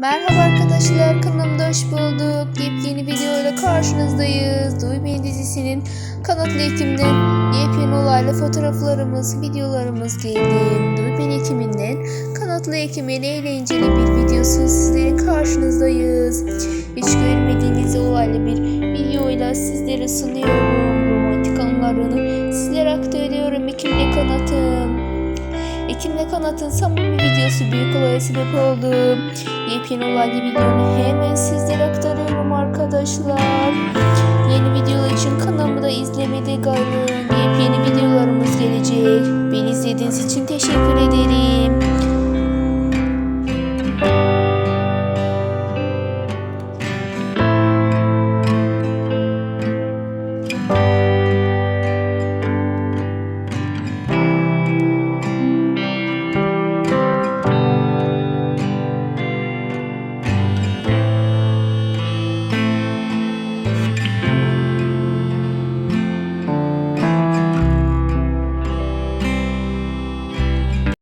Merhaba arkadaşlar kanalımda hoş bulduk. Yepyeni videoyla karşınızdayız. Duy Beni dizisinin kanatlı ekimden yepyeni olaylı fotoğraflarımız, videolarımız geldi. Duy Beni ekiminden kanatlı ekimin eğlenceli bir videosu sizlerin karşınızdayız. Hiç görmediğiniz olaylı bir videoyla sizlere sunuyorum. Romantik anılarını sizlere aktarıyorum Ekim'le kanatım. Ekim'le kanatın samimi videosu büyük olaya sebep oldu. Yepyeni olaylı videonu hemen sizlere aktarıyorum arkadaşlar. Yeni video için kanalımı da izlemede kalın. Yepyeni videolarımız gelecek. Beni izlediğiniz için teşekkür ederim.